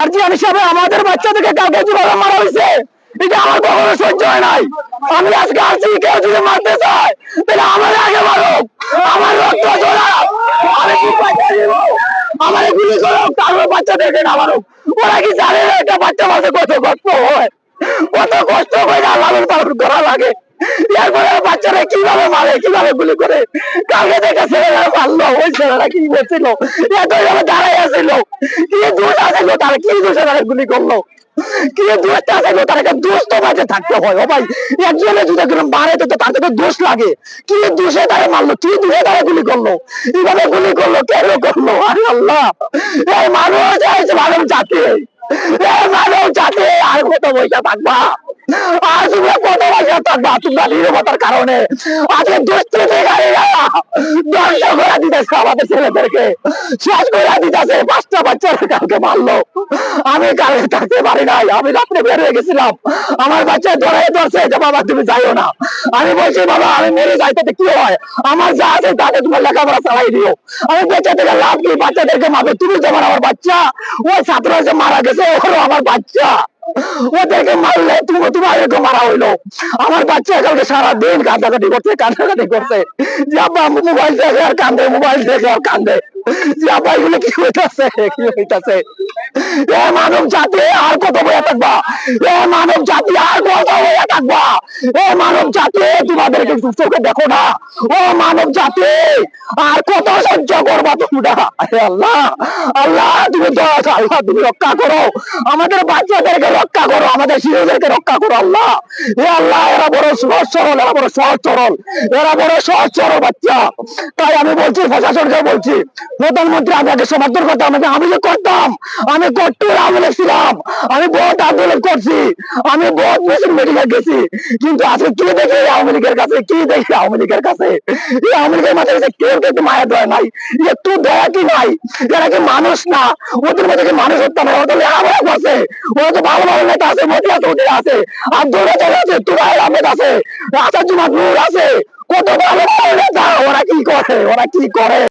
Guardian হিসাবে আমাদের বাচ্চাদেরকে কালকে যেভাবে মারা হয়েছে। এটা আমার কখনো সহ্য হয় নাই। আমি আজকে আসছি কেউ যদি মারতে চায়, তাহলে আমার আগে মারো আমার রক্ত জোড়া আমি কি বাচ্চা দিব। আমার গুলি করো তারপর বাচ্চাদেরকে না মারো ওরা কি জানে না একটা বাচ্চা মাঝে কত কষ্ট হয়। কত কষ্ট করে লালন পালন করা লাগে। দোষ একজনে যদি তো তো দোষ লাগে। কি দোষে তারা মারলো? কি দোষে তারা গুলি করল? এইভাবে গুলি করল, কেন করল? আরে আল্লাহ! মানুষ মানব জাতি। এই মানব জাতি, আর কত পয়সা থাকবা? আর কত ছেলেদেরকে। শেষ করে দিতেছে, পাঁচটা বাচ্চারা কালকে মারলো। আমি কালকে থাকতে পারি নাই, আমি রাত্রে বের হয়ে গেছিলাম। আমার বাচ্চা ধরে ধরছে, যে বাবা, তুমি যাইও না। আমি বলছি, বাবা, আমি মেরে যাই, তাতে কি হয়? আমার যা আছে তাতে তোমার লেখাপড়া চালাই দিও। আমি বেঁচে থেকে লাভ কি? বাচ্চাদেরকে মারবে। তুমি যেমন আমার বাচ্চা। ওই ছাত্র যে মারা গেছে, ওরও আমার বাচ্চা। ওদেরকে মারলে তুমি তোমাদেরকে মারা হইল। আমার বাচ্চা কালকে সারাদিন কান্দাকাটি করছে কান্দাকাটি করছে। যে আব্বা, মোবাইল দেখে আর কান্দে, মোবাইল দেখে আর কান্দে। তোমাদেরকে চোখে দেখো না। ও মানব জাতি, আর কত সহ্য করবা তোমরা আল্লাহ আল্লাহ, তুমি আল্লাহ, তুমি রক্ষা করো। আমাদের বাচ্চাদেরকে রক্ষা করো, আমাদের শিশুদেরকে রক্ষা করো, আল্লাহ। হে আল্লাহ, এরা বড় সহজ সরল, এরা বড় সহজ সরল, এরা বড় সহজ সরল বাচ্চা। তাই আমি বলছি, প্রশাসনকে বলছি প্রধানমন্ত্রী সমর্থন আমাকে আমি যে করতাম, আমি কট্টর আমলে ছিলাম। আমি বহুত আন্দোলন করছি। আমি বহুত মেশিন মেডিকেল গেছি। কিন্তু আজকে কি দেখি আওয়ামী লীগের কাছে? কি দেখি আওয়ামী লীগের কাছে? এই আওয়ামী লীগের মাঝে কেউ কিন্তু মায়া দয়া নাই। একটু দয়া কি নাই? কি মানুষ না? ওদের মধ্যে কি মানুষ হত্যা না ওদের লেখাপড়া করছে ওরা তো ভালো ভালো নেতা আছে মতিয়া চৌধুরী আছে। আব্দুল রাজাক আছে তুরাইল আহমেদ আছে আসাদ জুমাত নূর আছে। কত ভালো ভালো নেতা, ওরা কি করে? ওরা কি করে?